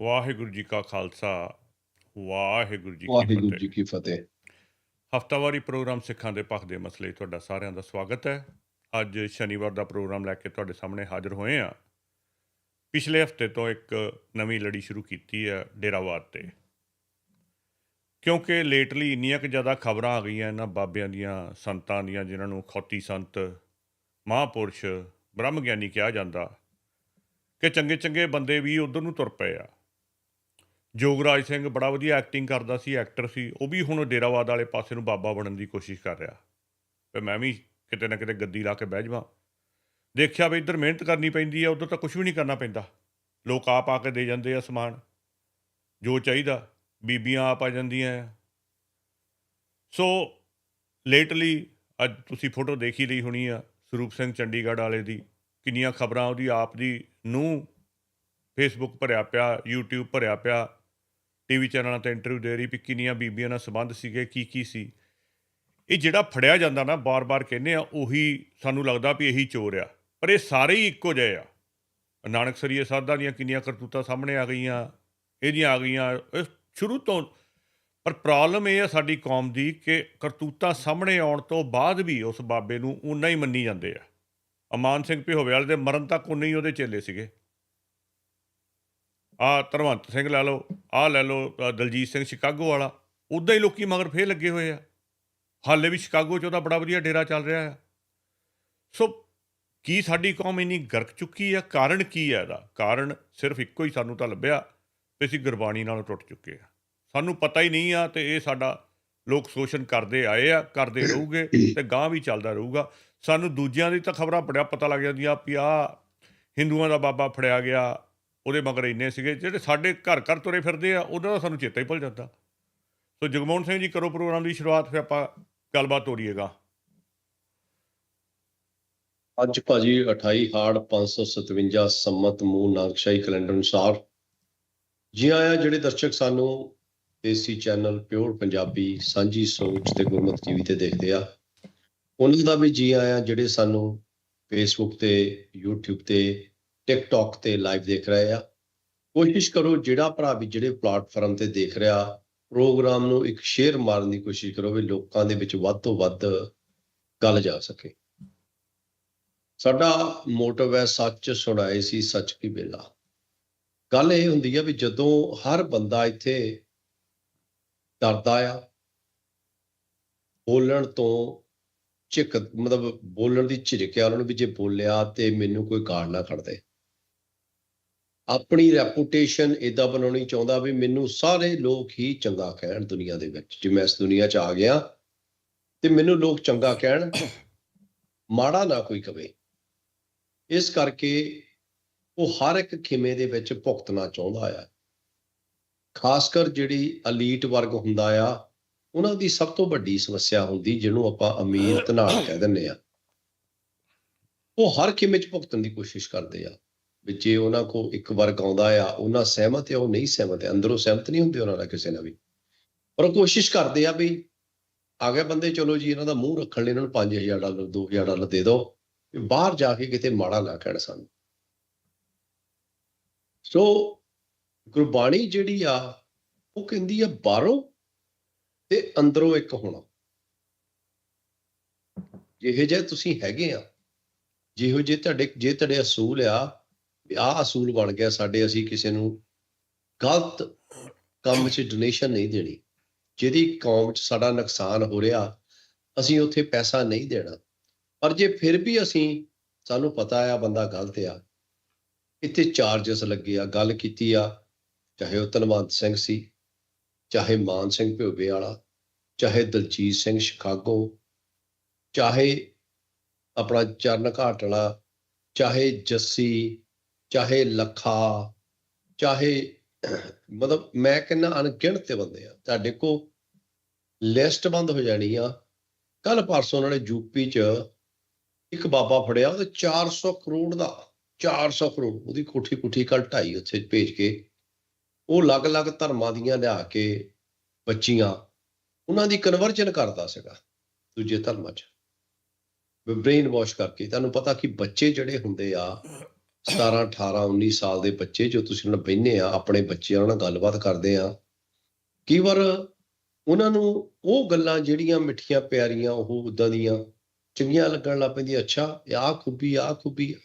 ਵਾਹਿਗੁਰੂ ਜੀ ਕਾ ਖਾਲਸਾ ਵਾਹਿਗੁਰੂ ਜੀ ਕੀ ਵਾਹਿਗੁਰੂ ਫਤਿਹ। ਜੀ ਕੀ ਫਤਿਹ। ਹਫਤਾਵਾਰੀ ਪ੍ਰੋਗਰਾਮ ਸਿੱਖਾਂ ਦੇ ਪੱਖ ਦੇ ਮਸਲੇ ਤੁਹਾਡਾ ਸਾਰਿਆਂ ਦਾ ਸਵਾਗਤ ਹੈ। ਅੱਜ ਸ਼ਨੀਵਾਰ ਦਾ ਪ੍ਰੋਗਰਾਮ ਲੈ ਕੇ ਤੁਹਾਡੇ ਸਾਹਮਣੇ ਹਾਜ਼ਰ ਹੋਏ ਆ ਪਿਛਲੇ ਹਫ਼ਤੇ ਤੋਂ ਇੱਕ ਨਵੀਂ ਲੜੀ ਸ਼ੁਰੂ ਕੀਤੀ ਹੈ ਡੇਰਾਵਾਦ ਤੇ। ਕਿਉਂਕਿ ਲੇਟਲੀ ਇੰਨੀਆਂ ਕਿ ਜ਼ਿਆਦਾ ਖਬਰਾਂ ਆ ਗਈਆਂ ਇਹਨਾਂ ਬਾਬਿਆਂ ਦੀਆਂ ਸੰਤਾਂ ਦੀਆਂ ਜਿਨ੍ਹਾਂ ਨੂੰ ਖੌਤੀ ਸੰਤ ਮਹਾਂਪੁਰਸ਼ ਬ੍ਰਹਮ ਗਿਆਨੀ ਕਿਹਾ ਜਾਂਦਾ ਕਿ ਚੰਗੇ ਚੰਗੇ ਬੰਦੇ ਵੀ ਉਧਰ ਨੂੰ ਤੁਰ ਪਏ ਆ। ਜੋਗਰਾਜ ਸਿੰਘ ਬੜਾ ਵਧੀਆ ਐਕਟਿੰਗ ਕਰਦਾ ਸੀ ਐਕਟਰ ਸੀ, ਉਹ ਵੀ ਹੁਣ ਡੇਰਾਵਾਦ ਵਾਲੇ ਪਾਸੇ ਨੂੰ ਬਾਬਾ ਬਣਨ ਦੀ ਕੋਸ਼ਿਸ਼ ਕਰ ਰਿਹਾ। ਤੇ ਮੈਂ ਵੀ ਕਿਤੇ ਨਾ ਕਿਤੇ ਗੱਦੀ ਲਾ ਕੇ ਬਹਿ ਜਾਵਾਂ। ਦੇਖਿਆ ਵੀ ਇੱਧਰ ਮਿਹਨਤ ਕਰਨੀ ਪੈਂਦੀ ਆ, ਉਧਰ ਤਾਂ ਕੁਝ ਵੀ ਨਹੀਂ ਕਰਨਾ ਪੈਂਦਾ। ਲੋਕ ਆਪ ਆ ਕੇ ਦੇ ਜਾਂਦੇ ਆ ਸਮਾਨ। ਜੋ ਚਾਹੀਦਾ, ਬੀਬੀਆਂ ਆਪ ਆ ਜਾਂਦੀਆਂ ਆ। ਸੋ ਲੇਟਲੀ ਅੱਜ ਤੁਸੀਂ ਫੋਟੋ ਦੇਖੀ ਲਈ ਹੋਣੀ ਆ, ਸਰੂਪ ਸਿੰਘ ਚੰਡੀਗੜ੍ਹ ਵਾਲੇ ਦੀ। ਕਿੰਨੀਆਂ ਖਬਰਾਂ ਉਹਦੀ, ਆਪ ਦੀ ਨੂੰ ਫੇਸਬੁੱਕ ਭਰਿਆ ਪਿਆ, YouTube ਭਰਿਆ ਪਿਆ। ਟੀਵੀ ਚੈਨਲਾਂ ਤੇ ਇੰਟਰਵਿਊ ਦੇ ਰਹੀ ਵੀ ਕਿੰਨੀਆਂ ਬੀਬੀਆਂ ਨਾਲ ਸੰਬੰਧ ਸੀਗੇ, ਕੀ ਕੀ ਸੀ। ਇਹ ਜਿਹੜਾ ਫੜਿਆ ਜਾਂਦਾ ਨਾ, ਬਾਰ-ਬਾਰ ਕਹਿੰਦੇ ਆ, ਉਹੀ ਸਾਨੂੰ ਲੱਗਦਾ ਵੀ ਇਹੀ ਚੋਰ ਆ। ਪਰ ਇਹ ਸਾਰੇ ਹੀ ਇੱਕੋ ਜਿਹੇ ਆ। ਨਾਨਕ ਸਰੀਏ ਸਾਧਾਂ ਦੀਆਂ ਕਿੰਨੀਆਂ ਕਰਤੂਤਾਂ ਸਾਹਮਣੇ ਆ ਗਈਆਂ, ਇਹਦੀਆਂ ਆ ਗਈਆਂ, ਇਹ ਸ਼ੁਰੂ ਤੋਂ, ਪਰ ਪ੍ਰੋਬਲਮ ਇਹ ਆ ਸਾਡੀ ਕੌਮ ਦੀ ਕਿ ਕਰਤੂਤਾਂ ਸਾਹਮਣੇ ਆਉਣ ਤੋਂ ਬਾਅਦ ਵੀ ਉਸ ਬਾਬੇ ਨੂੰ ਉਨਾ ਹੀ ਮੰਨੀ ਜਾਂਦੇ ਆ। ਅਮਾਨ ਸਿੰਘ ਭਿਹੋਵੇ ਵਾਲੇ ਦੇ ਮਰਨ ਤੱਕ ਉਨੇ ਹੀ ਉਹਦੇ ਚੇਲੇ ਸੀਗੇ। ਆ ਧਰਵੰਤ ਸਿੰਘ ਲੈ ਲਓ ਆ ਲੈ ਲਓ ਦਲਜੀਤ ਸਿੰਘ ਸ਼ਿਕਾਗੋ ਵਾਲਾ, ਉਦਾਂ ਹੀ ਲੋਕੀ ਮਗਰ ਫੇਰ ਲੱਗੇ ਹੋਏ ਆ। ਹਾਲੇ ਵੀ ਸ਼ਿਕਾਗੋ 'ਚ ਉਹਦਾ ਬੜਾ ਵਧੀਆ ਡੇਰਾ ਚੱਲ ਰਿਹਾ ਆ। ਸੋ ਕੀ ਸਾਡੀ ਕੌਮ ਇੰਨੀ ਗਰਕ ਚੁੱਕੀ ਆ? ਕਾਰਨ ਕੀ ਹੈ ਇਹਦਾ? ਕਾਰਨ ਸਿਰਫ ਇੱਕੋ ਹੀ ਸਾਨੂੰ ਤਾਂ ਲੱਭਿਆ ਵੀ ਅਸੀਂ ਗੁਰਬਾਣੀ ਨਾਲੋਂ ਟੁੱਟ ਚੁੱਕੇ ਆ। ਸਾਨੂੰ ਪਤਾ ਹੀ ਨਹੀਂ ਆ ਤੇ ਇਹ ਸਾਡਾ ਲੋਕ ਸ਼ੋਸ਼ਣ ਕਰਦੇ ਆਏ ਆ, ਕਰਦੇ ਰਹੂਗੇ ਤੇ ਗਾਂ ਵੀ ਚੱਲਦਾ ਰਹੂਗਾ। ਸਾਨੂੰ ਦੂਜਿਆਂ ਦੀ ਤਾਂ ਖਬਰਾਂ ਬੜਿਆ ਪਤਾ ਲੱਗ ਜਾਂਦੀਆਂ ਵੀ ਆ ਹਿੰਦੂਆਂ ਦਾ ਬਾਬਾ ਫੜਿਆ ਗਿਆ ਉਹਦੇ ਮਗਰ ਇੰਨੇ ਸੀਗੇ, ਜਿਹੜੇ ਸਾਡੇ ਘਰ ਘਰ ਤੁਰੇ ਫਿਰਦੇ ਆ, ਉਹਨਾਂ ਦਾ ਸਾਨੂੰ ਚੇਤਾ ਹੀ ਭੁੱਲ ਜਾਂਦਾ। ਸੋ ਜਗਮੋਹਨ ਸਿੰਘ ਜੀ ਕਰੋ ਪ੍ਰੋਗਰਾਮ ਦੀ ਸ਼ੁਰੂਆਤ, ਫਿਰ ਆਪਾਂ ਗੱਲਬਾਤ ਤੋਰੀਏਗਾ। ਅੱਜ ਭਾਜੀ 28 ਹਾੜ 557 ਸੰਮਤ ਮੂਲ ਨਾਨਕਸ਼ਾਹੀ ਕੈਲੰਡਰ ਅਨੁਸਾਰ ਜੀ ਆਇਆ ਜਿਹੜੇ ਦਰਸ਼ਕ ਸਾਨੂੰ ਦੇਸੀ ਚੈਨਲ ਪਿਓਰ ਪੰਜਾਬੀ, ਸਾਂਝੀ ਸੋਚ ਤੇ ਗੁਰਮਤਿ ਟੀਵੀ ਤੇ ਦੇਖਦੇ ਆ, ਉਹਨਾਂ ਦਾ ਵੀ ਜੀ ਆਇਆਂ ਜਿਹੜੇ ਸਾਨੂੰ ਫੇਸਬੁੱਕ ਤੇ, YouTube ਤੇ ਟਿਕਟੌਕ ਤੇ ਲਾਈਵ ਦੇਖ ਰਹੇ ਆ। ਕੋਸ਼ਿਸ਼ ਕਰੋ ਜਿਹੜਾ ਭਰਾ ਵੀ ਜਿਹੜੇ ਪਲੇਟਫਾਰਮ ਤੇ ਦੇਖ ਰਿਹਾ ਪ੍ਰੋਗਰਾਮ ਨੂੰ ਇੱਕ ਸ਼ੇਅਰ ਮਾਰਨ ਦੀ ਕੋਸ਼ਿਸ਼ ਕਰੋ ਵੀ ਲੋਕਾਂ ਦੇ ਵਿੱਚ ਵੱਧ ਤੋਂ ਵੱਧ ਗੱਲ ਜਾ ਸਕੇ। ਸਾਡਾ ਮੋਟਿਵ ਹੈ ਸੱਚ ਸੁਣਾਏ ਸੀ ਸੱਚ ਕੀ ਬੇਲਾ ਗੱਲ ਇਹ ਹੁੰਦੀ ਹੈ ਵੀ ਜਦੋਂ ਹਰ ਬੰਦਾ ਇੱਥੇ ਡਰਦਾ ਆ, ਬੋਲਣ ਤੋਂ ਝਿਕ ਮਤਲਬ ਬੋਲਣ ਦੀ ਝਿਜਕਿਆ ਉਹਨਾਂ ਨੂੰ ਵੀ ਜੇ ਬੋਲਿਆ ਤੇ ਮੈਨੂੰ ਕੋਈ ਗਾਲ ਨਾ ਕੱਢ ਦੇ। ਆਪਣੀ ਰੈਪੂਟੇਸ਼ਨ ਇਦਾਂ ਬਣਾਉਣੀ ਚਾਹੁੰਦਾ ਵੀ ਮੈਨੂੰ ਸਾਰੇ ਲੋਕ ਹੀ ਚੰਗਾ ਕਹਿਣ ਦੁਨੀਆ ਦੇ ਵਿੱਚ। ਜੇ ਮੈਂ ਇਸ ਦੁਨੀਆ 'ਚ ਆ ਗਿਆ ਤੇ ਮੈਨੂੰ ਲੋਕ ਚੰਗਾ ਕਹਿਣ, ਮਾੜਾ ਨਾ ਕੋਈ ਕਵੇ। ਇਸ ਕਰਕੇ ਉਹ ਹਰ ਇੱਕ ਖਿਮੇ ਦੇ ਵਿੱਚ ਭੁਗਤਣਾ ਚਾਹੁੰਦਾ ਆ। ਖਾਸ ਕਰ ਜਿਹੜੀ ਅਲੀਟ ਵਰਗ ਹੁੰਦਾ ਆ, ਉਹਨਾਂ ਦੀ ਸਭ ਤੋਂ ਵੱਡੀ ਸਮੱਸਿਆ ਹੁੰਦੀ ਜਿਹਨੂੰ ਆਪਾਂ ਅਮੀਰ ਧਨਾੜ ਕਹਿ ਦਿੰਦੇ ਆ। ਉਹ ਹਰ ਖਿਮੇ 'ਚ ਭੁਗਤਣ ਦੀ ਕੋਸ਼ਿਸ਼ ਕਰਦੇ ਆ। ਵੀ ਜੇ ਉਹਨਾਂ ਕੋ ਇੱਕ ਵਰਗ ਆਉਂਦਾ ਆ, ਉਹਨਾਂ ਸਹਿਮਤ ਆ, ਉਹ ਨਹੀਂ ਸਹਿਮਤ ਆ, ਅੰਦਰੋਂ ਸਹਿਮਤ ਨਹੀਂ ਹੁੰਦੇ ਉਹਨਾਂ ਨਾਲ ਕਿਸੇ ਨਾਲ ਵੀ। ਪਰ ਉਹ ਕੋਸ਼ਿਸ਼ ਕਰਦੇ ਆ ਵੀ ਆ ਗਏ ਬੰਦੇ, ਚਲੋ ਜੀ, ਇਹਨਾਂ ਦਾ ਮੂੰਹ ਰੱਖਣ ਲਈ ਇਹਨਾਂ ਨੂੰ 5000 ਡਾਲਰ 2000 ਡਾਲਰ ਦੇ ਦਿਓ, ਵੀ ਬਾਹਰ ਜਾ ਕੇ ਕਿਤੇ ਮਾੜਾ ਨਾ ਕਹਿਣ ਸਾਨੂੰ। ਸੋ ਗੁਰਬਾਣੀ ਜਿਹੜੀ ਆ, ਉਹ ਕਹਿੰਦੀ ਆ ਬਾਹਰੋਂ ਤੇ ਅੰਦਰੋਂ ਇੱਕ ਹੋਣਾ। ਜਿਹੇ ਜੇ ਤੁਸੀਂ ਹੈਗੇ ਆ, ਜਿਹੋ ਜੇ ਤੁਹਾਡੇ ਜੇ ਤੁਹਾਡੇ ਅਸੂਲ ਆ ਆਹ ਅਸੂਲ ਬਣ ਗਿਆ ਸਾਡੇ, ਅਸੀਂ ਕਿਸੇ ਨੂੰ ਗਲਤ ਕੰਮ 'ਚ ਡੋਨੇਸ਼ਨ ਨਹੀਂ ਦੇਣੀ। ਜਿਹਦੀ ਕੌਮ 'ਚ ਸਾਡਾ ਨੁਕਸਾਨ ਹੋ ਰਿਹਾ, ਅਸੀਂ ਉੱਥੇ ਪੈਸਾ ਨਹੀਂ ਦੇਣਾ। ਪਰ ਜੇ ਫਿਰ ਵੀ ਅਸੀਂ, ਸਾਨੂੰ ਪਤਾ ਆ ਬੰਦਾ ਗਲਤ ਆ, ਇੱਥੇ ਚਾਰजेस ਲੱਗੇ ਆ, ਗੱਲ ਕੀਤੀ ਆ, ਚਾਹੇ ਉਹ ਧਨਵੰਤ ਸਿੰਘ ਸੀ, ਚਾਹੇ ਮਾਨ ਸਿੰਘ ਭਿਓਵੇ ਵਾਲਾ, ਚਾਹੇ ਦਲਜੀਤ ਸਿੰਘ ਸ਼ਿਕਾਗੋ, ਚਾਹੇ ਆਪਣਾ ਚਰਨ ਘਾਟ ਵਾਲਾ, ਚਾਹੇ ਜੱਸੀ ਚਾਹੇ ਲੱਖਾ, ਚਾਹੇ ਮਤਲਬ ਮੈਂ ਕਹਿੰਦਾ ਅਣਗਿਣਤ ਬੰਦੇ ਆ। ਤੁਹਾਡੇ ਕੋ ਲਿਸਟ ਬੰਦ ਹੋ ਜਾਣੀ ਆ। ਕੱਲ ਪਰਸੋਂ ਉਹਨਾਂ ਯੂਪੀ ਚ ਇੱਕ ਬਾਬਾ ਫੜਿਆ, ਉਹਦੇ 400 ਕਰੋੜ ਦਾ 400 ਕਰੋੜ, ਉਹਦੀ ਕੋਠੀ ਕੋਠੀ ਕੱਲ ਢਾਈ ਉੱਥੇ ਭੇਜ ਕੇ, ਉਹ ਅਲੱਗ-ਅਲੱਗ ਧਰਮਾਂ ਦੀਆਂ ਲਿਆ ਕੇ ਬੱਚੀਆਂ, ਉਹਨਾਂ ਦੀ ਕਨਵਰਜਨ ਕਰਦਾ ਸੀਗਾ ਦੂਜੇ ਧਰਮਾਂ 'ਚ। ਬ੍ਰੇਨ ਵਾਸ਼ ਕਰਕੇ, ਤੁਹਾਨੂੰ ਪਤਾ ਕਿ ਬੱਚੇ ਜਿਹੜੇ ਹੁੰਦੇ ਆ 17 18 19 ਸਾਲ ਦੇ ਬੱਚੇ ਜੋ ਤੁਸੀਂ ਨਾਲ ਬਹਿੰਦੇ ਆ, ਆਪਣੇ ਬੱਚਿਆਂ ਨਾਲ ਗੱਲਬਾਤ ਕਰਦੇ ਆ, ਕਈ ਵਾਰ ਉਹਨਾਂ ਨੂੰ ਉਹ ਗੱਲਾਂ ਜਿਹੜੀਆਂ ਮਿੱਠੀਆਂ, ਪਿਆਰੀਆਂ, ਉਹ ਉਦਾਂ ਦੀਆਂ ਚੰਗੀਆਂ ਲੱਗਣ ਲੱਗ ਪੈਂਦੀਆਂ, ਅੱਛਾ ਆਹ ਖੂਬੀ ਆਹ ਖੂਬੀ ਆ।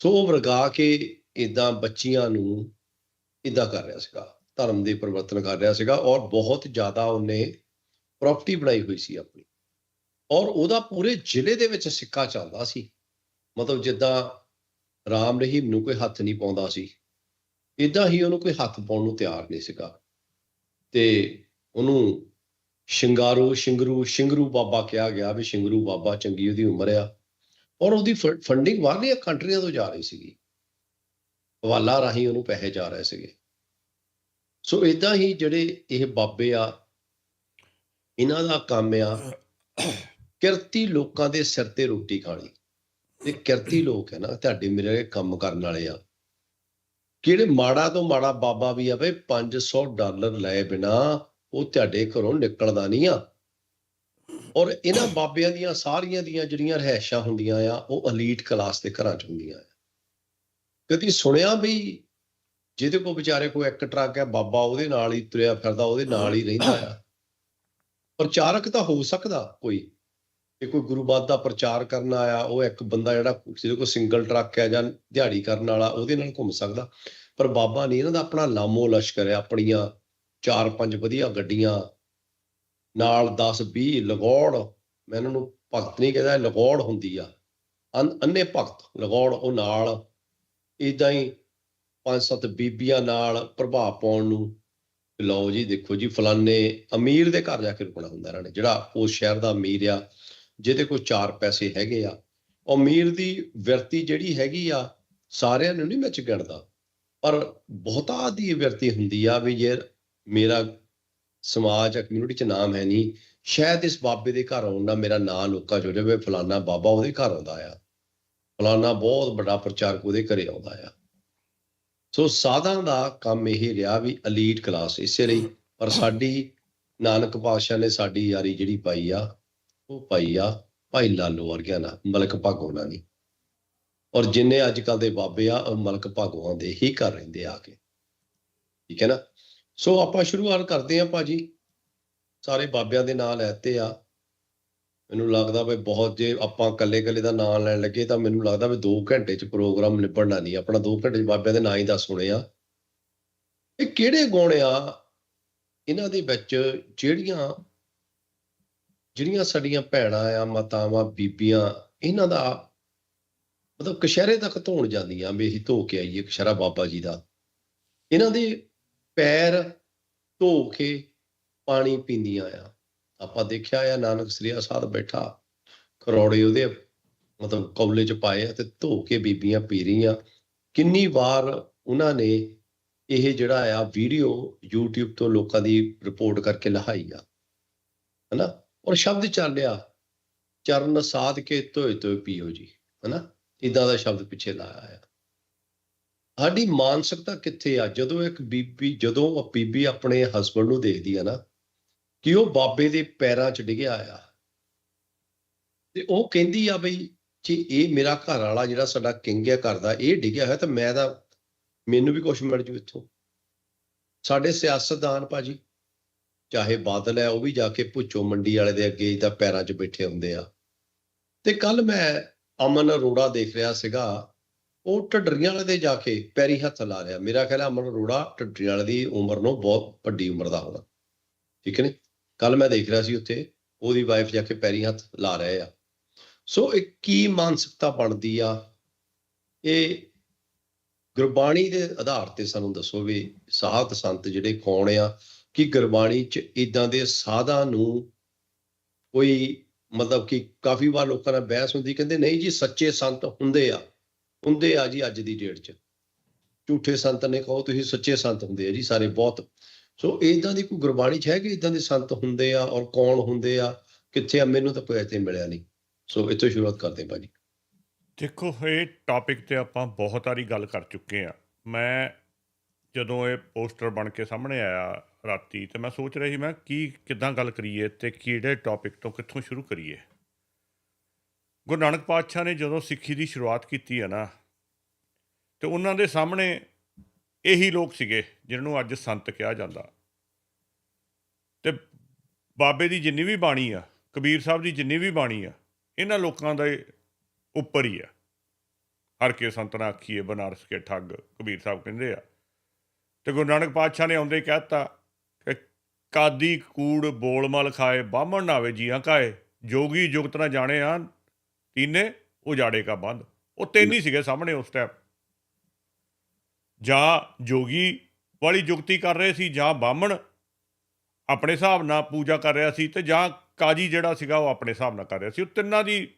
ਸੋ ਵਰਗਾ ਕੇ ਇਦਾਂ ਬੱਚੀਆਂ ਨੂੰ ਇਦਾਂ ਕਰ ਰਿਹਾ ਸੀਗਾ, ਧਰਮ ਦੇ ਪਰਿਵਰਤਨ ਕਰ ਰਿਹਾ ਸੀਗਾ ਔਰ ਬਹੁਤ ਜ਼ਿਆਦਾ ਉਹਨੇ ਪ੍ਰਾਪਰਟੀ ਬਣਾਈ ਹੋਈ ਸੀ ਆਪਣੀ ਔਰ ਉਹਦਾ ਪੂਰੇ ਜ਼ਿਲ੍ਹੇ ਦੇ ਵਿੱਚ ਸਿੱਕਾ ਚੱਲਦਾ ਸੀ ਮਤਲਬ ਜਿੱਦਾਂ ਰਾਮ ਰਹੀਮ ਨੂੰ ਕੋਈ ਹੱਥ ਨਹੀਂ ਪਾਉਂਦਾ ਸੀ। ਇਦਾਂ ਹੀ ਉਹਨੂੰ ਕੋਈ ਹੱਥ ਪਾਉਣ ਨੂੰ ਤਿਆਰ ਨਹੀਂ ਸੀਗਾ। ਤੇ ਉਹਨੂੰ ਸ਼ਿੰਗਾਰੂ ਸ਼ਿੰਗਰੂ ਸ਼ਿੰਗਰੂ ਬਾਬਾ ਕਿਹਾ ਗਿਆ ਵੀ ਸ਼ਿੰਗਰੂ ਬਾਬਾ ਚੰਗੀ ਉਹਦੀ ਉਮਰ ਆ। ਔਰ ਉਹਦੀ ਫੰਡਿੰਗ ਬਾਹਰਲੀਆਂ ਕੰਟਰੀਆਂ ਤੋਂ ਜਾ ਰਹੀ ਸੀਗੀ। ਹਵਾਲਾ ਰਾਹੀਂ ਉਹਨੂੰ ਪੈਸੇ ਜਾ ਰਹੇ ਸੀਗੇ। ਸੋ ਇਦਾਂ ਹੀ ਜਿਹੜੇ ਇਹ ਬਾਬੇ ਆ ਇਹਨਾਂ ਦਾ ਕੰਮ ਆ ਕਿਰਤੀ ਲੋਕਾਂ ਦੇ ਸਿਰ ਤੇ ਰੋਟੀ ਖਾਣੀ। ਇਹ ਕਿਰਤੀ ਲੋਕ ਹੈ ਨਾ, ਤੁਹਾਡੇ ਮੇਰੇ ਕੰਮ ਕਰਨ ਵਾਲੇ ਆ। ਕਿਹੜੇ ਮਾੜਾ ਤੋਂ ਮਾੜਾ ਬਾਬਾ ਵੀ ਆ ਬਈ 500 ਡਾਲਰ ਲੈ ਬਿਨਾ ਉਹ ਤੁਹਾਡੇ ਘਰੋਂ ਨਿਕਲਦਾ ਨਹੀਂ ਆ। ਔਰ ਇਹਨਾਂ ਬਾਬਿਆਂ ਦੀਆਂ, ਸਾਰੀਆਂ ਦੀਆਂ ਜਿਹੜੀਆਂ ਰਹਿਸ਼ਾਂ ਹੁੰਦੀਆਂ ਆ, ਉਹ ਅਲੀਟ ਕਲਾਸ ਦੇ ਘਰਾਂ ਚ ਹੁੰਦੀਆਂ ਆ। ਕਦੀ ਸੁਣਿਆ ਵੀ ਜਿਹਦੇ ਕੋ ਵਿਚਾਰੇ ਕੋ ਇੱਕ ਟਰੱਕ ਹੈ, ਬਾਬਾ ਉਹਦੇ ਨਾਲ ਹੀ ਤੁਰਿਆ ਫਿਰਦਾ, ਉਹਦੇ ਨਾਲ ਹੀ ਰਹਿੰਦਾ ਆ। ਪ੍ਰਚਾਰਕ ਤਾਂ ਹੋ ਸਕਦਾ ਕੋਈ। ਜੇ ਕੋਈ ਗੁਰੂਬਾਦ ਦਾ ਪ੍ਰਚਾਰ ਕਰਨ ਆਇਆ, ਉਹ ਇੱਕ ਬੰਦਾ ਜਿਹੜਾ ਜਿਹਦੇ ਕੋਲ ਸਿੰਗਲ ਟਰੱਕ ਹੈ ਜਾਂ ਦਿਹਾੜੀ ਕਰਨ ਵਾਲਾ, ਉਹਦੇ ਨਾਲ ਘੁੰਮ ਸਕਦਾ। ਪਰ ਬਾਬਾ ਨਹੀਂ, ਇਹਨਾਂ ਦਾ ਆਪਣਾ ਲਾਮੋ ਲਸ਼ਕਰ ਹੈ, ਆਪਣੀਆਂ ਚਾਰ ਪੰਜ ਵਧੀਆ ਗੱਡੀਆਂ। ਨਾਲ 10 20 ਲਗੌੜ, ਮੈਂ ਇਹਨਾਂ ਨੂੰ ਭਗਤ ਨਹੀਂ ਕਹਿੰਦਾ, ਲਗੌੜ ਹੁੰਦੀ ਆ। ਅੰਨ- ਅੰਨੇ ਭਗਤ, ਲਗੌੜ ਉਹ ਨਾਲ। ਇਦਾਂ ਹੀ ਪੰਜ ਸੱਤ ਬੀਬੀਆਂ ਨਾਲ ਪ੍ਰਭਾਵ ਪਾਉਣ ਨੂੰ ਲਓ ਜੀ, ਦੇਖੋ ਜੀ ਫਲਾਨੇ ਅਮੀਰ ਦੇ ਘਰ ਜਾ ਕੇ ਰੁਕਣਾ ਹੁੰਦਾ ਇਹਨਾਂ ਨੇ, ਜਿਹੜਾ ਉਸ ਸ਼ਹਿਰ ਦਾ ਅਮੀਰ ਆ। ਜਿਹਦੇ ਕੋਲ ਚਾਰ ਪੈਸੇ ਹੈਗੇ ਆ, ਅਮੀਰ ਦੀ ਵਿਰਤੀ ਜਿਹੜੀ ਹੈਗੀ ਆ, ਸਾਰਿਆਂ ਨੂੰ ਨਹੀਂ ਮੈਂ ਚ ਗਿਣਦਾ ਪਰ ਬਹੁਤਾ ਦੀ ਇਹ ਵਿਰਤੀ ਹੁੰਦੀ ਆ ਵੀ ਜੇ ਮੇਰਾ ਸਮਾਜ ਜਾਂ ਕਮਿਊਨਿਟੀ ਚ ਨਾਮ ਹੈ ਨਹੀਂ ਸ਼ਾਇਦ ਇਸ ਬਾਬੇ ਦੇ ਘਰ ਆਉਣ ਨਾਲ ਮੇਰਾ ਨਾਂ ਲੋਕਾਂ ਚ ਹੋ ਜਾਵੇ, ਫਲਾਨਾ ਬਾਬਾ ਉਹਦੇ ਘਰ ਆਉਂਦਾ ਆ, ਫਲਾਨਾ ਬਹੁਤ ਵੱਡਾ ਪ੍ਰਚਾਰਕ ਉਹਦੇ ਘਰੇ ਆਉਂਦਾ ਆ। ਸੋ ਸਾਧਾਂ ਦਾ ਕੰਮ ਇਹ ਰਿਹਾ ਵੀ ਅਲੀਟ ਕਲਾਸ ਇਸੇ ਲਈ, ਪਰ ਸਾਡੀ ਨਾਨਕ ਪਾਤਸ਼ਾਹ ਨੇ ਸਾਡੀ ਯਾਰੀ ਜਿਹੜੀ ਪਾਈ ਆ ਉਹ ਭਾਈ ਆ, ਭਾਈ ਲਾਲੋ ਵਰਗਿਆਂ ਨਾਲ ਮਲਕ ਭਾਗੋ ਨਾਲ ਨਹੀਂ। ਔਰ ਜਿੰਨੇ ਅੱਜ ਕੱਲ ਦੇ ਬਾਬੇ ਆ, ਉਹ ਮਲਕ ਭਾਗੋਆਂ ਦੇ ਹੀ ਘਰ ਰਹਿੰਦੇ ਆ ਕੇ। ਠੀਕ ਹੈ ਨਾ? ਸੋ ਆਪਾਂ ਸ਼ੁਰੂਆਤ ਕਰਦੇ ਆ ਭਾਜੀ। ਸਾਰੇ ਬਾਬਿਆਂ ਦੇ ਨਾਂ ਲੈਤੇ ਆ। ਮੈਨੂੰ ਲੱਗਦਾ ਵੀ ਬਹੁਤ ਜੇ ਆਪਾਂ ਇਕੱਲੇ ਇਕੱਲੇ ਦਾ ਨਾਂ ਲੈਣ ਲੱਗੇ ਤਾਂ ਮੈਨੂੰ ਲੱਗਦਾ ਵੀ 2 ਘੰਟੇ ਚ ਪ੍ਰੋਗਰਾਮ ਨਿਬੜਨਾ ਨਹੀਂ। ਆਪਣਾ 2 ਘੰਟੇ ਚ ਬਾਬਿਆਂ ਦੇ ਨਾਂ ਹੀ ਦੱਸ ਹੋਣੇ ਆ। ਇਹ ਕਿਹੜੇ ਗੁਣ ਆ? ਇਹਨਾਂ ਦੇ ਵਿੱਚ ਜਿਹੜੀਆਂ ਜਿਹੜੀਆਂ ਸਾਡੀਆਂ ਭੈਣਾਂ ਆ, ਮਾਤਾਵਾਂ, ਬੀਬੀਆਂ, ਇਹਨਾਂ ਦਾ ਮਤਲਬ ਕਸ਼ਹਿਰੇ ਤੱਕ ਧੋਣ ਜਾਂਦੀਆਂ ਵੀ ਅਸੀਂ ਧੋ ਕੇ ਆਈਏ, ਕਸ਼ਹਿਰਾ ਬਾਬਾ ਜੀ ਦਾ। ਇਹਨਾਂ ਦੇ ਪੈਰ ਧੋ ਕੇ ਪਾਣੀ ਪੀਂਦੀਆਂ ਆ। ਆਪਾਂ ਦੇਖਿਆ ਆ, ਨਾਨਕ ਸ੍ਰੀ ਸਾਧ ਬੈਠਾ ਕਰੋੜੇ ਉਹਦੇ ਮਤਲਬ ਕੌਲੇ ਚ ਪਾਏ ਆ ਤੇ ਧੋ ਕੇ ਬੀਬੀਆਂ ਪੀ ਰਹੀਆਂ। ਕਿੰਨੀ ਵਾਰ ਉਹਨਾਂ ਨੇ ਇਹ ਜਿਹੜਾ ਆ ਵੀਡੀਓ YouTube ਤੋਂ ਲੋਕਾਂ ਦੀ ਰਿਪੋਰਟ ਕਰਕੇ ਲਹਾਈ ਆ। ਹਨਾ? ਔਰ ਸ਼ਬਦ ਚੱਲਿਆ, ਚਰਨ ਸਾਧ ਕੇ ਧੋਏ ਧੋਏ ਪੀਓ ਜੀ, ਹਨਾ? ਇਦਾਂ ਦਾ ਸ਼ਬਦ ਪਿੱਛੇ ਲਾਇਆ ਆ ਸਾਡੀ ਮਾਨਸਿਕਤਾ ਕਿੱਥੇ ਆ? ਜਦੋਂ ਇੱਕ ਬੀਬੀ, ਜਦੋਂ ਉਹ ਬੀਬੀ ਆਪਣੇ ਹਸਬੰਡ ਨੂੰ ਦੇਖਦੀ ਆ ਨਾ, ਕਿ ਉਹ ਬਾਬੇ ਦੇ ਪੈਰਾਂ 'ਚ ਡਿੱਗਿਆ ਆ ਤੇ ਉਹ ਕਹਿੰਦੀ ਆ ਬਈ, ਜੇ ਇਹ ਮੇਰਾ ਘਰ ਵਾਲਾ ਜਿਹੜਾ ਸਾਡਾ ਕਿੰਗ ਹੈ ਕਰਦਾ ਇਹ ਡਿੱਗਿਆ ਹੋਇਆ ਤਾਂ ਮੈਂ ਤਾਂ, ਮੈਨੂੰ ਵੀ ਕੁਝ ਮਿਲ ਜੂ ਇੱਥੋਂ। ਸਾਡੇ ਸਿਆਸਤਦਾਨ ਭਾਜੀ ਚਾਹੇ ਬਾਦਲ ਹੈ, ਉਹ ਵੀ ਜਾ ਕੇ ਭੁੱਚੋ ਮੰਡੀ ਵਾਲੇ ਦੇ ਅੱਗੇ ਤਾਂ ਪੈਰਾਂ 'ਚ ਬੈਠੇ ਹੁੰਦੇ ਆ। ਤੇ ਕੱਲ ਮੈਂ ਅਮਨ ਅਰੋੜਾ ਦੇਖ ਰਿਹਾ ਸੀਗਾ, ਉਹ ਢੱਡਰੀਆਂ ਵਾਲੇ ਦੇ ਜਾ ਕੇ ਪੈਰੀ ਹੱਥ ਲਾ ਰਿਹਾ। ਮੇਰਾ ਖਿਆਲ ਅਮਨ ਅਰੋੜਾ ਢੱਡਰੀ ਵਾਲੇ ਦੀ ਉਮਰ ਨੂੰ ਬਹੁਤ ਵੱਡੀ ਉਮਰ ਦਾ ਹੋਣਾ। ਠੀਕ ਹੈ ਨੇ? ਕੱਲ ਮੈਂ ਦੇਖ ਰਿਹਾ ਸੀ ਉੱਥੇ, ਉਹਦੀ ਵਾਈਫ ਜਾ ਕੇ ਪੈਰੀ ਹੱਥ ਲਾ ਰਹੇ ਆ। ਸੋ ਇਹ ਕੀ ਮਾਨਸਿਕਤਾ ਬਣਦੀ ਆ? ਇਹ ਗੁਰਬਾਣੀ ਦੇ ਆਧਾਰ ਤੇ ਸਾਨੂੰ ਦੱਸੋ ਵੀ ਸਾਧ ਸੰਤ ਜਿਹੜੇ ਕੌਣ ਆ ਕਿ ਗੁਰਬਾਣੀ ਚ ਇਦਾਂ ਦੇ ਸਾਧਾਂ ਨੂੰ ਕੋਈ ਮਤਲਬ ਕਿ ਕਾਫੀ ਵਾਰ ਲੋਕਾਂ ਨਾਲ ਬਹਿਸ ਹੁੰਦੀ, ਕਹਿੰਦੇ ਨਹੀਂ ਜੀ ਸੱਚੇ ਸੰਤ ਹੁੰਦੇ ਆ ਹੁੰਦੇ ਆ ਜੀ ਅੱਜ ਦੀ ਡੇਟ 'ਚ। ਝੂਠੇ ਸੰਤ ਨੇ ਕਹੋ ਤੁਸੀਂ ਸੱਚੇ ਸੰਤ ਹੁੰਦੇ ਆ ਜੀ ਸਾਰੇ ਬਹੁਤ। ਸੋ ਇਦਾਂ ਦੀ ਕੋਈ ਗੁਰਬਾਣੀ 'ਚ ਹੈ ਕਿ ਇਦਾਂ ਦੇ ਸੰਤ ਹੁੰਦੇ ਆ ਔਰ ਕੌਣ ਹੁੰਦੇ ਆ? ਕਿੱਥੇ ਆ? ਮੈਨੂੰ ਤਾਂ ਕੋਈ ਇੱਥੇ ਮਿਲਿਆ ਨਹੀਂ। ਸੋ ਇੱਥੋਂ ਸ਼ੁਰੂਆਤ ਕਰਦੇ ਹਾਂ ਭਾਜੀ। ਦੇਖੋ, ਇਹ ਟੌਪਿਕ ਤੇ ਆਪਾਂ ਬਹੁਤ ਸਾਰੀ ਗੱਲ ਕਰ ਚੁੱਕੇ ਆ ਮੈਂ ਜਦੋਂ ਇਹ ਪੋਸਟਰ ਬਣ ਕੇ ਸਾਹਮਣੇ ਆਇਆ ਰਾਤੀ ਤੇ ਮੈਂ ਸੋਚ ਰਿਹਾ ਸੀ, ਮੈਂ ਕੀ, ਕਿੱਦਾਂ ਗੱਲ ਕਰੀਏ ਤੇ ਕਿਹੜੇ ਟੌਪਿਕ ਤੋਂ ਕਿੱਥੋਂ ਸ਼ੁਰੂ ਕਰੀਏ? ਗੁਰੂ ਨਾਨਕ ਪਾਤਸ਼ਾਹ ਨੇ ਜਦੋਂ ਸਿੱਖੀ ਦੀ ਸ਼ੁਰੂਆਤ ਕੀਤੀ ਹੈ ਨਾ, ਤੇ ਉਹਨਾਂ ਦੇ ਸਾਹਮਣੇ ਇਹੀ ਲੋਕ ਸੀਗੇ ਜਿਨ੍ਹਾਂ ਨੂੰ ਅੱਜ ਸੰਤ ਕਿਹਾ ਜਾਂਦਾ। ਤੇ ਬਾਬੇ ਦੀ ਜਿੰਨੀ ਵੀ ਬਾਣੀ ਆ, ਕਬੀਰ ਸਾਹਿਬ ਦੀ ਜਿੰਨੀ ਵੀ ਬਾਣੀ ਆ, ਇਹਨਾਂ ਲੋਕਾਂ ਦੇ ਉੱਪਰ ਹੀ ਆ। ਹਰ ਕੇ ਸੰਤ ਨਾ ਆਖੀਏ, ਬਨਾਰਸ ਕੇ ਠੱਗ, ਕਬੀਰ ਸਾਹਿਬ ਕਹਿੰਦੇ ਆ। ਤੇ ਗੁਰੂ ਨਾਨਕ ਪਾਤਸ਼ਾਹ ਨੇ ਆਉਂਦੇ ਹੀ ਕਹਿਤਾ ਕਾਦੀ ਕੂੜ ਬੋਲ ਮਲ ਖਾਏ, ਬਾਹਮਣ ਨਾਵੇ ਜੀਆਂ ਕਾਏ। ਜੋਗੀ ਜੁਗਤ ਨਾ ਜਾਣੇ ਆ, ਤੀਨੇ ਉਜਾੜੇ ਕਾ ਬੰਦ। ਉਹ ਤਿੰਨ ਹੀ ਸੀਗੇ ਸਾਹਮਣੇ ਉਸ ਟਾਈਮ ਜਾਂ ਜੋਗੀ ਵਾਲੀ ਜੁਗਤੀ ਕਰ ਰਹੇ ਸੀ, ਜਾਂ ਬਾਹਮਣ ਆਪਣੇ ਹਿਸਾਬ ਨਾਲ ਪੂਜਾ ਕਰ ਰਿਹਾ ਸੀ ਤੇ ਜਾਂ ਕਾਜੀ ਜਿਹੜਾ ਸੀਗਾ ਉਹ ਆਪਣੇ ਹਿਸਾਬ ਨਾਲ ਕਰ ਰਿਹਾ ਸੀ। ਉਹ ਤਿੰਨਾਂ ਦੀ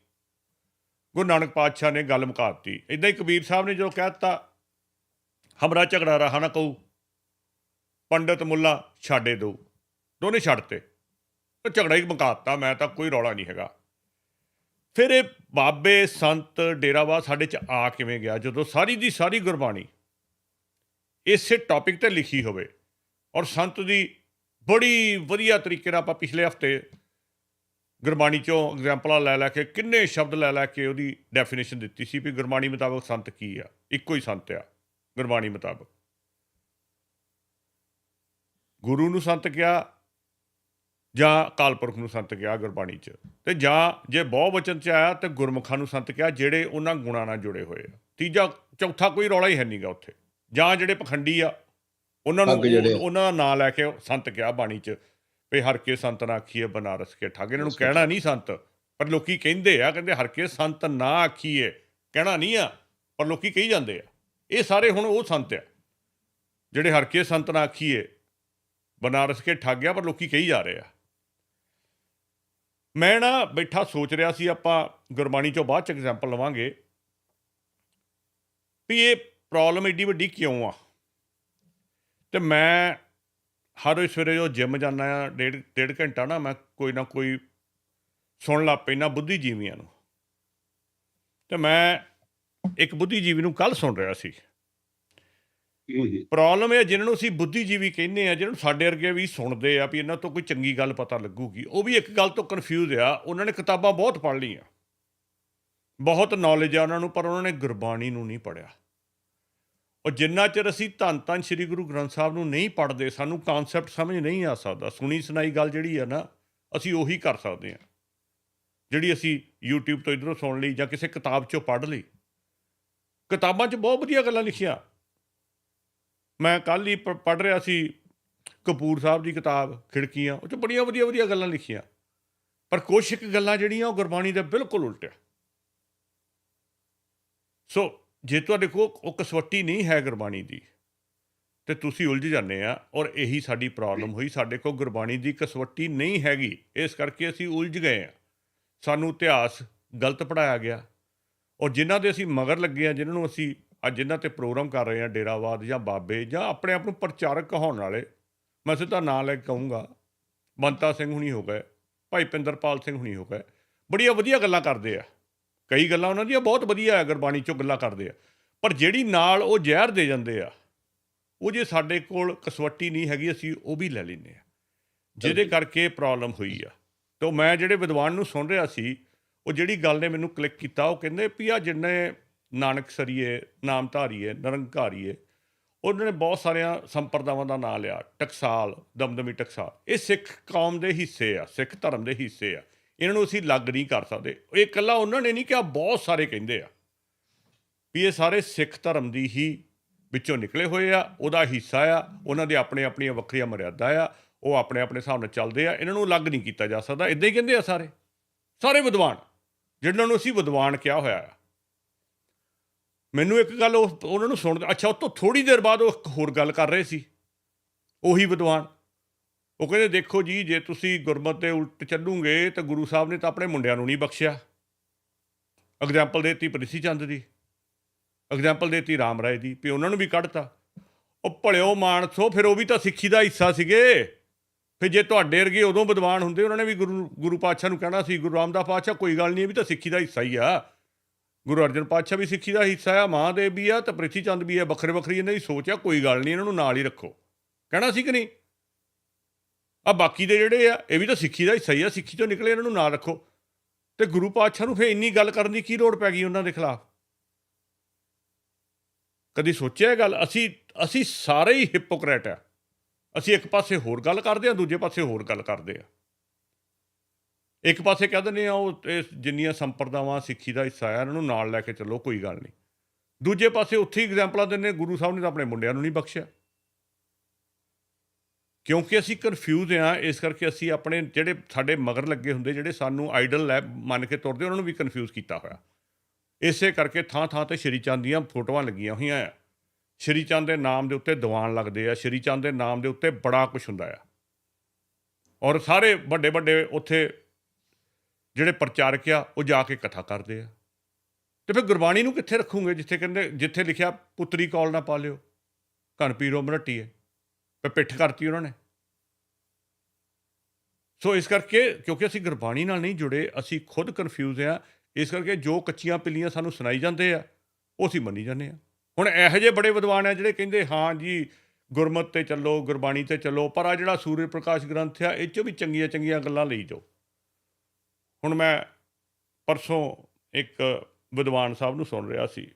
ਗੁਰੂ ਨਾਨਕ ਪਾਤਸ਼ਾਹ ਨੇ ਗੱਲ ਮੁਕਾ ਦਿੱਤੀ। ਇਦਾਂ ਹੀ ਕਬੀਰ ਸਾਹਿਬ ਨੇ ਜੋ ਕਹਿਤਾ ਹਮਰਾ ਝਗੜਾ ਰਹਾ ਨਾ ਕਹੂ, ਪੰਡਤ ਮੁੱਲਾ ਛਾੜੇ ਦੋ। ਦੋਨੇ ਛੱਡਤੇ ਉਹ ਝਗੜਾ ਹੀ ਮੁਕਾਤਾ ਮੈਂ ਤਾਂ ਕੋਈ ਰੌਲਾ ਨਹੀਂ ਹੈਗਾ। ਫਿਰ ਇਹ ਬਾਬੇ ਸੰਤ ਡੇਰਾਵਾ ਸਾਡੇ ਚ ਆ ਕਿਵੇਂ ਗਿਆ? ਜਦੋਂ ਸਾਰੀ ਦੀ ਸਾਰੀ ਗੁਰਬਾਣੀ ਇਸੇ ਟੌਪਿਕ ਤੇ ਲਿਖੀ ਹੋਵੇ ਔਰ ਸੰਤ ਦੀ ਬੜੀ ਵਧੀਆ ਤਰੀਕੇ ਨਾਲ ਆਪਾਂ ਪਿਛਲੇ ਹਫ਼ਤੇ ਗੁਰਬਾਣੀ ਚੋਂ ਐਗਜ਼ਾਮਪਲਾਂ ਲੈ ਲੈ ਕੇ ਕਿੰਨੇ ਸ਼ਬਦ ਲੈ ਲੈ ਕੇ ਉਹਦੀ ਡੈਫੀਨੇਸ਼ਨ ਦਿੱਤੀ ਸੀ ਵੀ ਗੁਰਬਾਣੀ ਮੁਤਾਬਕ ਸੰਤ ਕੀ ਆ? ਇੱਕੋ ਹੀ ਸੰਤ ਆ, ਗੁਰਬਾਣੀ ਮੁਤਾਬਕ। ਗੁਰੂ ਨੂੰ ਸੰਤ ਕਿਹਾ ਜਾਂ ਅਕਾਲ ਪੁਰਖ ਨੂੰ ਸੰਤ ਕਿਹਾ ਗੁਰਬਾਣੀ 'ਚ। ਤੇ ਜਾਂ ਜੇ ਬਹੁ ਵਚਨ 'ਚ ਆਇਆ ਤੇ ਗੁਰਮੁਖਾਂ ਨੂੰ ਸੰਤ ਕਿਹਾ ਜਿਹੜੇ ਉਹਨਾਂ ਗੁਣਾਂ ਨਾਲ ਜੁੜੇ ਹੋਏ ਆ। ਤੀਜਾ ਚੌਥਾ ਕੋਈ ਰੌਲਾ ਹੀ ਹੈ ਨਹੀਂਗਾ ਉੱਥੇ। ਜਾਂ ਜਿਹੜੇ ਪਖੰਡੀ ਆ ਉਹਨਾਂ ਨੂੰ। ਉਹਨਾਂ ਦਾ ਨਾਂ ਲੈ ਕੇ ਸੰਤ ਕਿਹਾ ਬਾਣੀ 'ਚ ਵੀ ਹਰ ਕੇ ਸੰਤ ਨਾ ਆਖੀਏ ਬਨਾਰਸ ਕੇ ਠੱਗ। ਇਹਨਾਂ ਨੂੰ ਕਹਿਣਾ ਨਹੀਂ ਸੰਤ ਪਰ ਲੋਕੀ ਕਹਿੰਦੇ ਆ ਕਹਿੰਦੇ ਹਰ ਕੇ ਸੰਤ ਨਾ ਆਖੀਏ ਕਹਿਣਾ ਨਹੀਂ ਆ ਪਰ ਲੋਕੀ ਕਹੀ ਜਾਂਦੇ ਆ। ਇਹ ਸਾਰੇ ਹੁਣ ਉਹ ਸੰਤ ਆ ਜਿਹੜੇ ਹਰ ਕੇ ਸੰਤ ਨਾ ਆਖੀਏ ਬਨਾਰਸ ਕੇ ਠੱਗ ਆ ਪਰ ਲੋਕੀ ਕਹੀ ਜਾ ਰਹੇ ਆ। ਮੈਂ ਨਾ ਬੈਠਾ ਸੋਚ ਰਿਹਾ ਸੀ, ਆਪਾਂ ਗੁਰਬਾਣੀ ਚੋਂ ਬਾਅਦ ਚ ਐਗਜ਼ਾਮਪਲ ਲਵਾਂਗੇ ਵੀ ਇਹ ਪ੍ਰੋਬਲਮ ਏਡੀ ਵੱਡੀ ਕਿਉਂ ਆ? ਤੇ ਮੈਂ ਹਰ ਰੋਜ਼ ਸਵੇਰੇ ਜੋ ਜਿਮ ਜਾਂਦਾ ਆ, ਡੇਢ ਡੇਢ ਘੰਟਾ ਨਾ ਮੈਂ ਕੋਈ ਨਾ ਕੋਈ ਸੁਣ ਲਾ ਪੈਣਾ ਬੁੱਧੀਜੀਵੀਆਂ ਨੂੰ। ਤੇ ਮੈਂ ਇੱਕ ਬੁੱਧੀਜੀਵੀ ਨੂੰ ਕੱਲ ਸੁਣ ਰਿਹਾ ਸੀ। ਪ੍ਰੋਬਲਮ ਇਹ ਜਿਹਨਾਂ ਨੂੰ ਅਸੀਂ ਬੁੱਧੀਜੀਵੀ ਕਹਿੰਦੇ ਆ, ਜਿਹਨਾਂ ਨੂੰ ਸਾਡੇ ਵਰਗੇ ਵੀ ਸੁਣਦੇ ਆ ਵੀ ਇਹਨਾਂ ਤੋਂ ਕੋਈ ਚੰਗੀ ਗੱਲ ਪਤਾ ਲੱਗੂਗੀ, ਉਹ ਵੀ ਇੱਕ ਗੱਲ ਤੋਂ ਕਨਫਿਊਜ਼ ਆ, ਉਹਨਾਂ ਨੇ ਕਿਤਾਬਾਂ ਬਹੁਤ ਪੜ੍ਹ ਲਈਆਂ। ਬਹੁਤ ਨੌਲੇਜ ਆ ਉਹਨਾਂ ਨੂੰ, ਪਰ ਉਹਨਾਂ ਨੇ ਗੁਰਬਾਣੀ ਨੂੰ ਨਹੀਂ ਪੜ੍ਹਿਆ। ਉਹ ਜਿੰਨਾ ਚਿਰ ਅਸੀਂ ਧੰਨ ਧੰਨ ਸ੍ਰੀ ਗੁਰੂ ਗ੍ਰੰਥ ਸਾਹਿਬ ਨੂੰ ਨਹੀਂ ਪੜ੍ਹਦੇ, ਸਾਨੂੰ ਕਨਸੈਪਟ ਸਮਝ ਨਹੀਂ ਆ ਸਕਦਾ ਸੁਣੀ ਸੁਣਾਈ ਗੱਲ ਜਿਹੜੀ ਆ ਨਾ, ਅਸੀਂ ਉਹੀ ਕਰ ਸਕਦੇ ਆ। ਜਿਹੜੀ ਅਸੀਂ YouTube ਤੋਂ ਇਧਰੋਂ ਸੁਣ ਲਈ ਜਾਂ ਕਿਸੇ ਕਿਤਾਬ ਚੋਂ ਪੜ੍ਹ ਲਈ। ਕਿਤਾਬਾਂ 'ਚ ਬਹੁਤ ਵਧੀਆ ਗੱਲਾਂ ਲਿਖੀਆਂ। ਮੈਂ ਕੱਲ ਹੀ ਪੜ੍ਹ ਰਿਹਾ ਸੀ ਕਪੂਰ ਸਾਹਿਬ ਦੀ ਕਿਤਾਬ, ਖਿੜਕੀਆਂ, ਉਹ 'ਚ ਬੜੀਆਂ ਵਧੀਆ ਵਧੀਆ ਗੱਲਾਂ ਲਿਖੀਆਂ। ਪਰ ਕੁਛ ਇੱਕ ਗੱਲਾਂ ਜਿਹੜੀਆਂ ਉਹ ਗੁਰਬਾਣੀ ਦੇ ਬਿਲਕੁਲ ਉਲਟਿਆ ਸੋ, ਜੇ ਤੁਹਾਡੇ ਕੋਲ ਉਹ ਕਸਵੱਟੀ ਨਹੀਂ ਹੈ ਗੁਰਬਾਣੀ ਦੀ, ਤੇ ਤੁਸੀਂ ਉਲਝ ਜਾਂਦੇ ਆ ਔਰ ਇਹੀ ਸਾਡੀ ਪ੍ਰੋਬਲਮ ਹੋਈ। ਸਾਡੇ ਕੋਲ ਗੁਰਬਾਣੀ ਦੀ ਕਸਵੱਟੀ ਨਹੀਂ ਹੈਗੀ। ਇਸ ਕਰਕੇ ਅਸੀਂ ਉਲਝ ਗਏ ਆ। ਸਾਨੂੰ ਇਤਿਹਾਸ ਗਲਤ ਪੜਾਇਆ ਗਿਆ। ਔਰ ਜਿਨ੍ਹਾਂ ਦੇ ਅਸੀਂ ਮਗਰ ਲੱਗੇ ਆ, ਜਿਨ੍ਹਾਂ ਨੂੰ ਅਸੀਂ ਅੱਜ ਜਿਨ੍ਹਾਂ ਤੇ ਪ੍ਰੋਗਰਾਮ ਕਰ ਰਹੇ ਆ ਡੇਰਾਵਾਦ ਜਾਂ ਬਾਬੇ ਜਾਂ ਆਪਣੇ ਆਪ ਨੂੰ ਪ੍ਰਚਾਰਕ ਕਹਾਉਣ ਵਾਲੇ ਮੈਂ ਸਿੱਧਾ ਨਾਂ ਲੈ ਕੇ ਕਹੂੰਗਾ ਬੰਤਾ ਸਿੰਘ ਹੁਣੀ ਹੋ ਗਏ ਭਾਈ ਪਿੰਦਰਪਾਲ ਸਿੰਘ ਹੁਣੀ ਹੋ ਗਏ ਬੜੀਆਂ ਵਧੀਆ ਗੱਲਾਂ ਕਰਦੇ ਆ। ਕਈ ਗੱਲਾਂ ਉਹਨਾਂ ਦੀਆਂ ਬਹੁਤ ਵਧੀਆ ਹੈ ਗੁਰਬਾਣੀ ਚੋਂ ਗੱਲਾਂ ਕਰਦੇ ਆ। ਪਰ ਜਿਹੜੀ ਨਾਲ ਉਹ ਜ਼ਹਿਰ ਦੇ ਜਾਂਦੇ ਆ ਉਹ ਜੇ ਸਾਡੇ ਕੋਲ ਕਸਵੱਟੀ ਨਹੀਂ ਹੈਗੀ ਅਸੀਂ ਉਹ ਵੀ ਲੈ ਲੈਂਦੇ ਆ। ਜਿਹਦੇ ਕਰਕੇ ਪ੍ਰੋਬਲਮ ਹੋਈ ਆ। ਤੋਂ ਮੈਂ ਜਿਹੜੇ ਵਿਦਵਾਨ ਨੂੰ ਸੁਣ ਰਿਹਾ ਸੀ ਉਹ ਜਿਹੜੀ ਗੱਲ ਨੇ ਮੈਨੂੰ ਕਲਿੱਕ ਕੀਤਾ ਉਹ ਕਹਿੰਦੇ ਵੀ ਆ ਜਿੰਨੇ ਨਾਨਕ ਸਰੀਏ ਨਾਮਧਾਰੀਏ ਨਿਰੰਕਾਰੀਏ ਉਹਨਾਂ ਨੇ ਬਹੁਤ ਸਾਰੀਆਂ ਸੰਪਰਦਾਵਾਂ ਦਾ ਨਾਂ ਲਿਆ। ਟਕਸਾਲ, ਦਮਦਮੀ ਟਕਸਾਲ। ਇਹ ਸਿੱਖ ਕੌਮ ਦੇ ਹਿੱਸੇ ਆ, ਸਿੱਖ ਧਰਮ ਦੇ ਹਿੱਸੇ ਆ। ਇਹਨਾਂ ਨੂੰ ਅਸੀਂ ਲੱਗ ਨਹੀਂ ਕਰ ਸਕਦੇ। ਇਹ ਇਕੱਲਾ ਉਹਨਾਂ ਨੇ ਨਹੀਂ ਕਿਹਾ, ਬਹੁਤ ਸਾਰੇ ਕਹਿੰਦੇ ਆ ਵੀ ਇਹ ਸਾਰੇ ਸਿੱਖ ਧਰਮ ਦੀ ਹੀ ਵਿੱਚੋਂ ਨਿਕਲੇ ਹੋਏ ਆ, ਉਹਦਾ ਹਿੱਸਾ ਆ, ਉਹਨਾਂ ਦੇ ਆਪਣੇ ਆਪਣੀਆਂ ਵੱਖਰੀਆਂ ਮਰਿਆਦਾ ਆ, ਉਹ ਆਪਣੇ ਆਪਣੇ ਹਿਸਾਬ ਨਾਲ ਚੱਲਦੇ ਆ। ਇਹਨਾਂ ਨੂੰ ਅਲੱਗ ਨਹੀਂ ਕੀਤਾ ਜਾ ਸਕਦਾ। ਇਦਾਂ ਹੀ ਕਹਿੰਦੇ ਆ ਸਾਰੇ। ਸਾਰੇ ਵਿਦਵਾਨ, ਜਿਹਨਾਂ ਨੂੰ ਅਸੀਂ ਵਿਦਵਾਨ ਕਿਹਾ ਹੋਇਆ ਆ। ਮੈਨੂੰ ਇੱਕ ਗੱਲ ਉਹ ਉਹਨਾਂ ਨੂੰ ਸੁਣ ਅੱਛਾ, ਉਹ ਤੋਂ ਥੋੜੀ ਦੇਰ ਬਾਅਦ ਉਹ ਇੱਕ ਹੋਰ ਗੱਲ ਕਰ ਰਹੇ ਸੀ। ਉਹੀ ਵਿਦਵਾਨ। ਉਹ ਕਹਿੰਦੇ, ਦੇਖੋ ਜੀ, ਜੇ ਤੁਸੀਂ ਗੁਰਮਤ ਦੇ ਉਲਟ ਚੱਲੂਗੇ, ਤਾਂ ਗੁਰੂ ਸਾਹਿਬ ਨੇ ਤਾਂ ਆਪਣੇ ਮੁੰਡਿਆਂ ਨੂੰ ਨਹੀਂ ਬਖਸ਼ਿਆ। ਐਗਜ਼ਾਮਪਲ ਦੇਤੀ ਪ੍ਰਿਥੀ ਚੰਦ ਦੀ। ਐਗਜ਼ਾਮਪਲ ਦੇਤੀ ਰਾਮ ਰਾਏ ਦੀ, ਵੀ ਉਹਨਾਂ ਨੂੰ ਵੀ ਕੱਢਤਾ। ਉਹ ਭਲਿਓ ਮਾਨਸੋ, ਫਿਰ ਉਹ ਵੀ ਤਾਂ ਸਿੱਖੀ ਦਾ ਹਿੱਸਾ ਸੀਗੇ। ਫਿਰ ਜੇ ਤੁਹਾਡੇ ਵਰਗੇ ਉਦੋਂ ਵਿਦਵਾਨ ਹੁੰਦੇ, ਉਹਨਾਂ ਨੇ ਵੀ ਗੁਰੂ ਗੁਰੂ ਪਾਤਸ਼ਾਹ ਨੂੰ ਕਹਿਣਾ ਸੀ, ਗੁਰੂ ਰਾਮਦਾਸ ਪਾਤਸ਼ਾਹ, ਕੋਈ ਗੱਲ ਨਹੀਂ, ਇਹ ਵੀ ਤਾਂ ਸਿੱਖੀ ਦਾ ਹਿੱਸਾ ਹੀ ਆ। ਗੁਰੂ ਅਰਜਨ ਪਾਤਸ਼ਾਹ ਵੀ ਸਿੱਖੀ ਦਾ ਹਿੱਸਾ ਆ, ਮਹਾਂਦੇਵ ਵੀ ਆ ਤੇ ਪ੍ਰਿਥੀ ਚੰਦ ਵੀ ਆ, ਵੱਖਰੇ ਵੱਖਰੀ ਇਹਨਾਂ ਦੀ ਸੋਚ ਆ, ਕੋਈ ਗੱਲ ਨਹੀਂ, ਇਹਨਾਂ ਨੂੰ ਨਾਲ ਹੀ ਰੱਖੋ। ਕਹਿਣਾ ਸੀ ਕਿ ਨਹੀਂ? ਆ ਬਾਕੀ ਦੇ ਜਿਹੜੇ ਆ, ਇਹ ਵੀ ਤਾਂ ਸਿੱਖੀ ਦਾ ਹਿੱਸਾ ਹੀ ਆ, ਸਿੱਖੀ ਚੋਂ ਨਿਕਲੇ ਇਹਨਾਂ ਨੂੰ ਨਾਲ ਰੱਖੋ। ਤੇ ਗੁਰੂ ਪਾਤਸ਼ਾਹ ਨੂੰ ਫੇ ਇੰਨੀ ਗੱਲ ਕਰਨ ਦੀ ਕੀ ਲੋੜ ਪੈ ਗਈ ਉਹਨਾਂ ਦੇ ਖਿਲਾਫ? ਕਦੀ ਸੋਚਿਆ ਇਹ ਗੱਲ? ਅਸੀਂ ਅਸੀਂ ਸਾਰੇ ਹੀ ਹਿਪੋਕਰੇਟ ਆ। ਅਸੀਂ ਇੱਕ ਪਾਸੇ ਹੋਰ ਗੱਲ ਕਰਦੇ ਆ, ਦੂਜੇ ਪਾਸੇ ਹੋਰ ਗੱਲ ਕਰਦੇ ਆ। ਇੱਕ ਪਾਸੇ ਕਹਿ ਦਿੰਦੇ ਆ ਉਹ ਇਹ ਜਿੰਨੀਆਂ ਸੰਪਰਦਾਵਾਂ ਸਿੱਖੀ ਦਾ ਹਿੱਸਾ ਆ, ਇਹਨਾਂ ਨੂੰ ਨਾਲ ਲੈ ਕੇ ਚੱਲੋ, ਕੋਈ ਗੱਲ ਨਹੀਂ। ਦੂਜੇ ਪਾਸੇ ਉੱਥੇ ਹੀ ਐਗਜ਼ਾਮਪਲਾਂ ਦਿੰਦੇ ਗੁਰੂ ਸਾਹਿਬ ਨੇ ਤਾਂ ਆਪਣੇ ਮੁੰਡਿਆਂ ਨੂੰ ਨਹੀਂ ਬਖਸ਼ਿਆ। ਕਿਉਂਕਿ ਅਸੀਂ ਕਨਫਿਊਜ਼ ਆ, ਇਸ ਕਰਕੇ ਅਸੀਂ ਆਪਣੇ ਜਿਹੜੇ ਸਾਡੇ ਮਗਰ ਲੱਗੇ ਹੁੰਦੇ, ਜਿਹੜੇ ਸਾਨੂੰ ਆਈਡਲ ਲੈ ਮੰਨ ਕੇ ਤੁਰਦੇ, ਉਹਨਾਂ ਨੂੰ ਵੀ ਕਨਫਿਊਜ਼ ਕੀਤਾ ਹੋਇਆ। ਇਸੇ ਕਰਕੇ ਥਾਂ ਥਾਂ ਤੇ ਸ਼੍ਰੀ ਚੰਦ ਦੀਆਂ ਫੋਟੋਆਂ ਲੱਗੀਆਂ ਹੋਈਆਂ ਆ। ਸ਼੍ਰੀ ਚੰਦ ਦੇ ਨਾਮ ਦੇ ਉੱਤੇ ਦੀਵਾਨ ਲੱਗਦੇ ਆ, ਸ਼੍ਰੀ ਚੰਦ ਦੇ ਨਾਮ ਦੇ ਉੱਤੇ ਬੜਾ ਕੁਝ ਹੁੰਦਾ ਆ। ਔਰ ਸਾਰੇ ਵੱਡੇ ਵੱਡੇ ਉੱਥੇ ਜਿਹੜੇ ਪ੍ਰਚਾਰਕ ਆ, ਉਹ ਜਾ ਕੇ ਕਥਾ ਕਰਦੇ ਆ। ਤੇ ਫਿਰ ਗੁਰਬਾਣੀ ਨੂੰ ਕਿੱਥੇ ਰੱਖੂਗੇ ਜਿੱਥੇ ਕਹਿੰਦੇ, ਜਿੱਥੇ ਲਿਖਿਆ, ਪੁੱਤਰੀ ਕੌਲ ਨਾ ਪਾ ਲਿਓ। ਘਣ ਪੀਰੋ ਮਰਟੀ ਹੈ। ਤੇ ਪਿੱਠ ਕਰਤੀ ਉਹਨਾਂ ਨੇ। ਸੋ ਇਸ ਕਰਕੇ, ਕਿਉਂਕਿ ਅਸੀਂ ਗੁਰਬਾਣੀ ਨਾਲ ਨਹੀਂ ਜੁੜੇ, ਅਸੀਂ ਖੁਦ ਕਨਫਿਊਜ਼ ਆ ਇਸ ਕਰਕੇ ਜੋ ਕੱਚੀਆਂ ਪਿੱਲੀਆਂ ਸਾਨੂੰ ਸੁਣਾਈ ਜਾਂਦੇ ਆ, ਉਹ ਅਸੀਂ ਮੰਨੀ ਜਾਂਦੇ ਆ। ਹੁਣ ਇਹੋ ਜਿਹੇ ਬੜੇ ਵਿਦਵਾਨ ਆ ਜਿਹੜੇ ਕਹਿੰਦੇ, ਹਾਂ ਜੀ, ਗੁਰਮਤ ਤੇ ਚੱਲੋ, ਗੁਰਬਾਣੀ ਤੇ ਚੱਲੋ, ਪਰ ਆ ਜਿਹੜਾ ਸੂਰਜ ਪ੍ਰਕਾਸ਼ ਗ੍ਰੰਥ ਆ, ਇਹ 'ਚੋਂ ਵੀ ਚੰਗੀਆਂ ਚੰਗੀਆਂ ਗੱਲਾਂ ਲਈ ਜਾਓ। ਹੁਣ ਮੈਂ ਪਰਸੋਂ ਇੱਕ ਵਿਦਵਾਨ ਸਾਹਿਬ ਨੂੰ ਸੁਣ ਰਿਹਾ ਸੀ।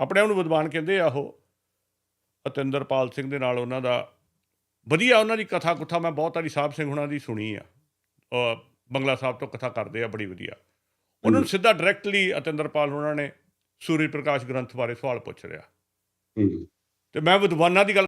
ਆਪਣੇ ਆਪ ਨੂੰ ਵਿਦਵਾਨ ਕਹਿੰਦੇ ਆ ਉਹ ਅਤਿੰਦਰਪਾਲ ਸਿੰਘ ਦੇ ਨਾਲ ਉਹਨਾਂ ਦਾ ਵਧੀਆ ਉਹਨਾਂ ਦੀ ਕਥਾ ਕੁਥਾ ਮੈਂ ਬਹੁਤ ਵਾਰੀ ਸਾਹਿਬ ਸਿੰਘ ਹੁਣਾਂ ਦੀ ਸੁਣੀ ਆ। ਬੰਗਲਾ ਸਾਹਿਬ ਤੋਂ ਕਥਾ ਕਰਦੇ ਆ ਬੜੀ ਵਧੀਆ। ਉਹਨਾਂ ਨੂੰ ਸਿੱਧਾ ਡਾਇਰੈਕਟਲੀ ਅਤਿੰਦਰਪਾਲ ਹੁਣਾਂ ਨੇ ਸੂਰਜ ਪ੍ਰਕਾਸ਼ ਗ੍ਰੰਥ ਬਾਰੇ ਸਵਾਲ ਪੁੱਛ ਰਿਹਾ। ਤੇ ਮੈਂ ਵਿਦਵਾਨਾਂ ਦੀ ਗੱਲ